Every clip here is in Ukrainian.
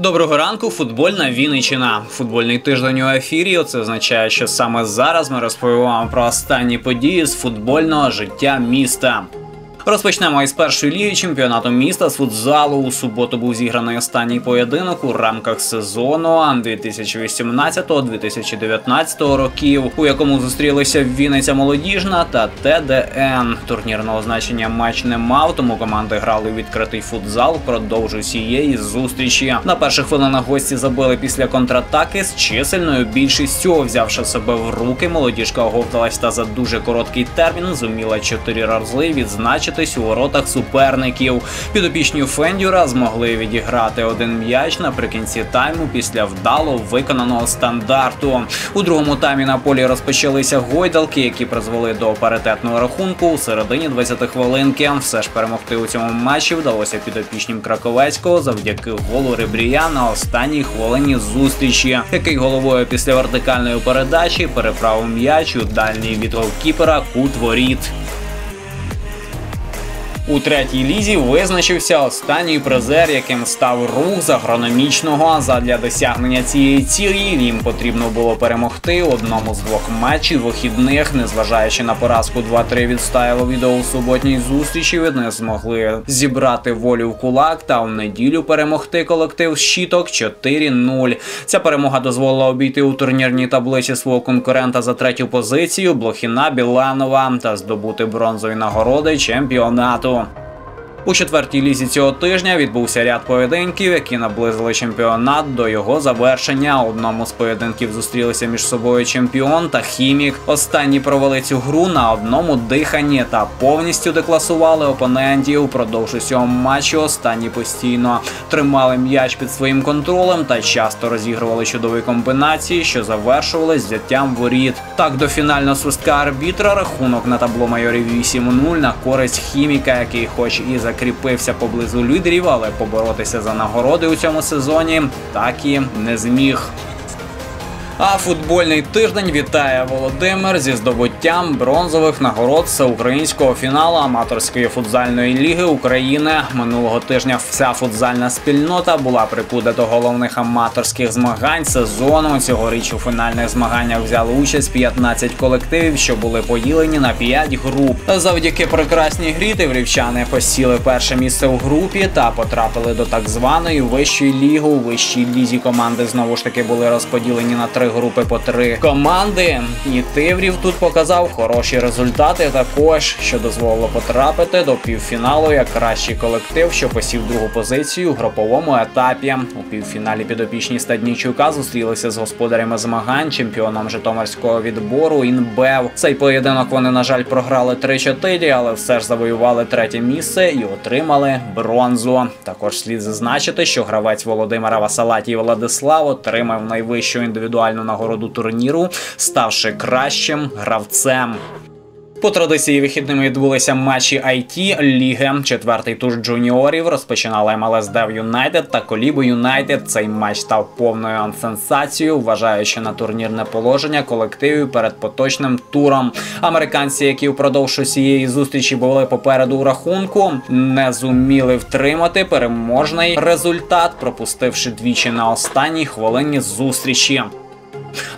Доброго ранку, футбольна Вінниччина. Футбольний тиждень у ефірі. Це означає, що саме зараз ми розповімо про останні події з футбольного життя міста. Розпочнемо із першої ліги чемпіонату міста з футзалу. У суботу був зіграний останній поєдинок у рамках сезону 2018-2019 років, у якому зустрілися Вінниця молодіжна та ТДН. Турнірного значення матч не мав, тому команди грали у відкритий футзал впродовж усієї зустрічі. На перших хвилинах гості забили після контратаки з чисельною більшістю, взявши себе в руки, молодіжка оговталась та за дуже короткий термін зуміла чотири рази відзначити побачитись у воротах суперників. Підопічні Фендюра змогли відіграти один м'яч наприкінці тайму після вдало виконаного стандарту. У другому таймі на полі розпочалися гойдалки, які призвели до паритетного рахунку у середині 20 хвилинки. Все ж перемогти у цьому матчі вдалося підопічнім Краковецького завдяки голу Ребрія на останній хвилині зустрічі, який головою після вертикальної передачі переправив м'яч у дальній від голкіпера кут воріт. У третій лізі визначився останній призер, яким став рух з агрономічного. Задля досягнення цієї цілі їм потрібно було перемогти одному з двох матчів вихідних, незважаючи на поразку 2-3 від стайлові у суботній зустрічі. Вони змогли зібрати волю в кулак та в неділю перемогти колектив щиток 4-0. Ця перемога дозволила обійти у турнірній таблиці свого конкурента за третю позицію Блохіна Біланова та здобути бронзові нагороди чемпіонату. 좋아. У четвертій лізі цього тижня відбувся ряд поєдинків, які наблизили чемпіонат до його завершення. Одному з поєдинків зустрілися між собою чемпіон та хімік. Останні провели цю гру на одному диханні та повністю декласували опонентів. Продовж усього матчу останні постійно тримали м'яч під своїм контролем та часто розігрували чудові комбінації, що завершувались взяттям воріт. Так до фінального свистка арбітра рахунок на табло майорів 8-0 на користь хіміка, який, хоч і за закріпився поблизу лідерів, але поборотися за нагороди у цьому сезоні так і не зміг. А футбольний тиждень вітає Володимир зі здобуттям бронзових нагород всеукраїнського фіналу аматорської футзальної ліги України. Минулого тижня вся футзальна спільнота була прикута до головних аматорських змагань сезону. Цьогоріч у фінальних змаганнях взяли участь 15 колективів, що були поділені на 5 груп. Завдяки прекрасній грі тиврівчани посіли перше місце у групі та потрапили до так званої вищої ліги. У вищій лізі команди знову ж таки були розподілені на три групи по три команди. І Тиврів тут показав хороші результати, також що дозволило потрапити до півфіналу як кращий колектив, що посів другу позицію у груповому етапі. У півфіналі підопічні Стаднічука зустрілися з господарями змагань, чемпіоном Житомирського відбору. Інбев цей поєдинок вони на жаль програли 3-4, але все ж завоювали третє місце і отримали бронзу. Також слід зазначити, що гравець Володимира Васалатій Владислав отримав найвищу індивідуальну загальну нагороду турніру, ставши кращим гравцем. По традиції вихідними відбулися матчі IT Ліги. Четвертий тур джуніорів розпочинали МЛС Дев Юнайтед та Колібо Юнайтед. Цей матч став повною сенсацією, вважаючи на турнірне положення колективів перед поточним туром. Американці, які впродовж усієї зустрічі були попереду у рахунку, не зуміли втримати переможний результат, пропустивши двічі на останній хвилині зустрічі.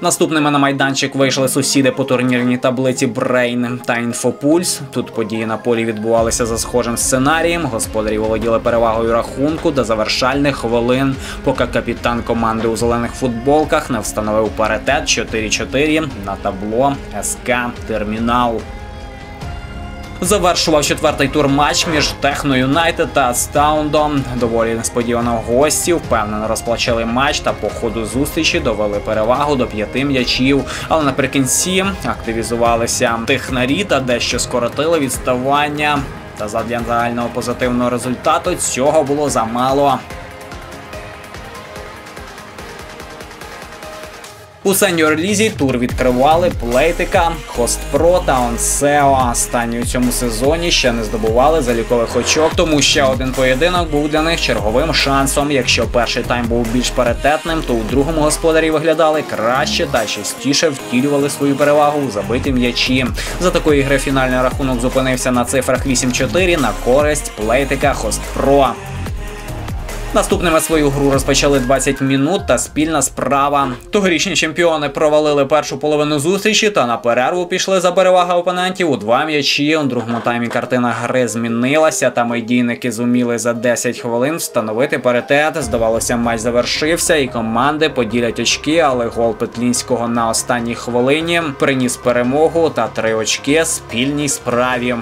Наступними на майданчик вийшли сусіди по турнірній таблиці Брейн та Інфопульс. Тут події на полі відбувалися за схожим сценарієм. Господарі володіли перевагою рахунку до завершальних хвилин, поки капітан команди у зелених футболках не встановив паритет 4-4 на табло СК Термінал. Завершував четвертий тур матч між Техно Юнайтед та Стаундом. Доволі несподівано гості впевнено розплачили матч та по ходу зустрічі довели перевагу до п'яти м'ячів. Але наприкінці активізувалися технарі та дещо скоротили відставання. Та задля загального позитивного результату цього було замало. У сеньор лізі тур відкривали Плейтика, Хостпро та Онсео. Останні у цьому сезоні ще не здобували залікових очок, тому ще один поєдинок був для них черговим шансом. Якщо перший тайм був більш паритетним, то у другому господарі виглядали краще та частіше втілювали свою перевагу у забиті м'ячі. За такої гри фінальний рахунок зупинився на цифрах 8-4 на користь Плейтика Хостпро. Наступними свою гру розпочали 20 минут та спільна справа. Тогорічні чемпіони провалили першу половину зустрічі та на перерву пішли за перевага опонентів у два м'ячі. У другому таймі картина гри змінилася, та медійники зуміли за 10 хвилин встановити паритет. Здавалося, матч завершився, і команди поділять очки, але гол Петлінського на останній хвилині приніс перемогу та три очки спільній справі.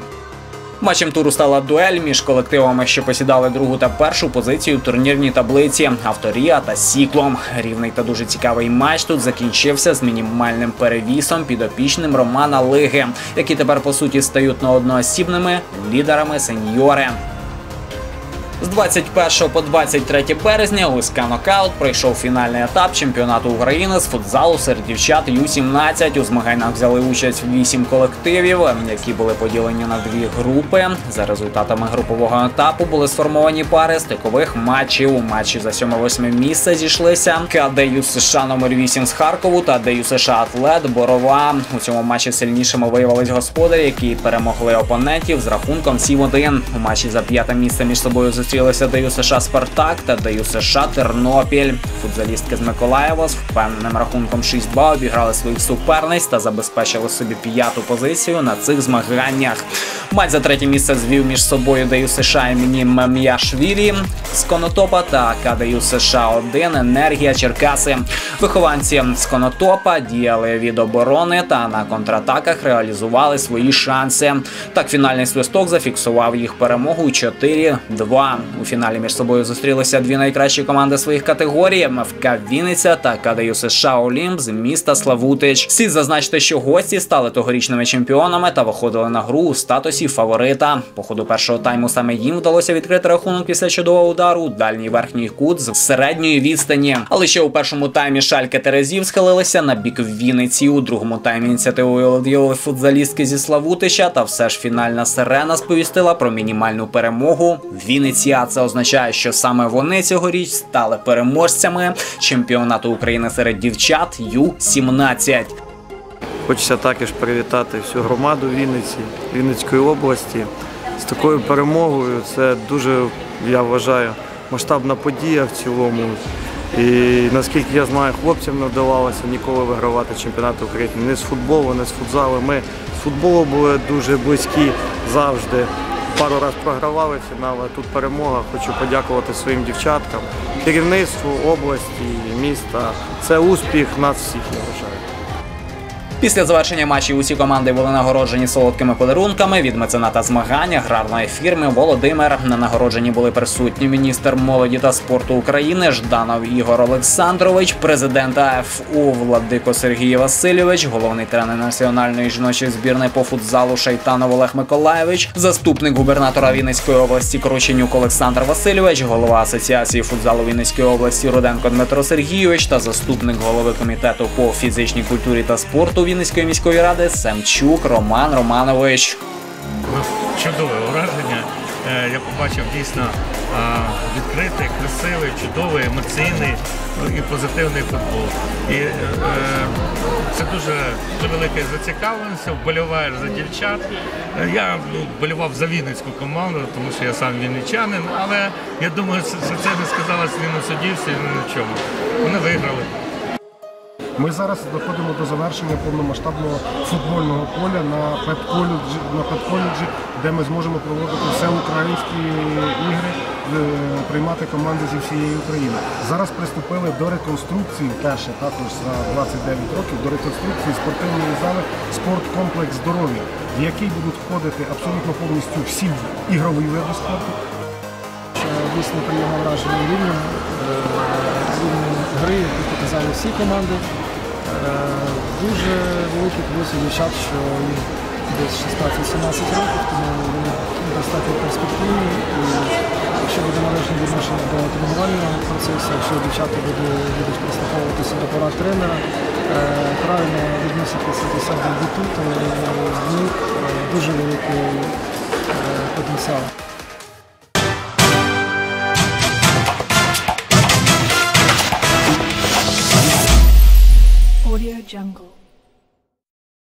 Матчем туру стала дуель між колективами, що посідали другу та першу позицію в турнірній таблиці Авторія та Сіклом. Рівний та дуже цікавий матч тут закінчився з мінімальним перевісом підопічним Романа Лиги, які тепер по суті стають на одноосібними лідерами сеньори. З 21 по 23 березня УСК Нокаут пройшов фінальний етап чемпіонату України з футзалу серед дівчат Ю-17. У змаганнях взяли участь 8 колективів, які були поділені на дві групи. За результатами групового етапу були сформовані пари стикових матчів. У матчі за 7-8 місце зійшлися КДЮ США номер 8 з Харкову та ДЮ США Атлет Борова. У цьому матчі сильнішими виявились господарі, які перемогли опонентів з рахунком 7-1. У матчі за п'яте місце між собою зустрілися Даю США Спартак та Даю США Тернопіль. Футзалістки з Миколаєва з впевненим рахунком 6-2 обіграли своїх суперниць та забезпечили собі п'яту позицію на цих змаганнях. Матч за третє місце звів між собою Даю США імені Мем'яшвілі з Конотопа та КДЮ США 1 Енергія Черкаси. Вихованці з Конотопа діяли від оборони та на контратаках реалізували свої шанси. Так, фінальний свисток зафіксував їх перемогу 4-2. У фіналі між собою зустрілися дві найкращі команди своїх категорій: МФК Вінниця та КДЮ США Олімп з міста Славутич. Слід зазначити, що гості стали тогорічними чемпіонами та виходили на гру у статусі фаворита. По ходу першого тайму саме їм вдалося відкрити рахунок після чудового удару дальній верхній кут з середньої відстані. Але ще у першому таймі шальки Терезів схилилися на бік Вінниці. У другому таймі ініціативою володіли футзалістки зі Славутича. Та все ж фінальна сирена сповістила про мінімальну перемогу Вінниці. Це означає, що саме вони цьогоріч стали переможцями чемпіонату України серед дівчат Ю-17. Хочеться також привітати всю громаду Вінниці, Вінницької області з такою перемогою. Це дуже, я вважаю, масштабна подія в цілому. І наскільки я знаю, хлопцям не вдавалося ніколи вигравати чемпіонат України. Не з футболу, не з футзалу. Ми з футболу були дуже близькі завжди. Пару разів програвали фінал, а тут перемога. Хочу подякувати своїм дівчаткам, керівництву області, міста. Це успіх нас всіх, я вважаю. Після завершення матчів усі команди були нагороджені солодкими подарунками від мецената змагань аграрної фірми Володимир. На нагородженні були присутні міністр молоді та спорту України Жданов Ігор Олександрович, президент АФУ Владико Сергій Васильович, головний тренер національної жіночої збірної по футзалу Шайтанов Олег Миколаєвич, заступник губернатора Вінницької області Крученюк Олександр Васильович, голова асоціації футзалу Вінницької області Руденко Дмитро Сергійович та заступник голови комітету по фізичній культурі та спорту Вінницької міської ради Семчук Роман Романович. Чудове враження. Е, Я побачив дійсно відкритий, красивий, чудовий, емоційний ну, і позитивний футбол. І е, це дуже велика зацікавленість, вболіваєш за дівчат. Е, Я ну, вболівав за Вінницьку команду, тому що я сам вінничанин, але я думаю, що це не сказалось ні на суддівстві, ні на чому. Вони виграли. Ми зараз доходимо до завершення повномасштабного футбольного поля на педколеджі, на педколеджі, де ми зможемо проводити всеукраїнські ігри, е, приймати команди зі всієї України. Зараз приступили до реконструкції, перше також за 29 років, до реконструкції спортивної зали спорткомплекс здоров'я, в який будуть входити абсолютно повністю всі ігрові види спорту. дійсно приємне враження рівнем, гри, показали всі команди. Е, Дуже великий плюс дівчат, що їм десь 16-17 років, тому вони достатньо перспективні. І якщо буде належне відношення до тренувального процесу, якщо дівчата будуть, прислуховуватися до порад тренера, е, правильно відноситися до себе дітей, то в них е, дуже великий потенціал. Jungle.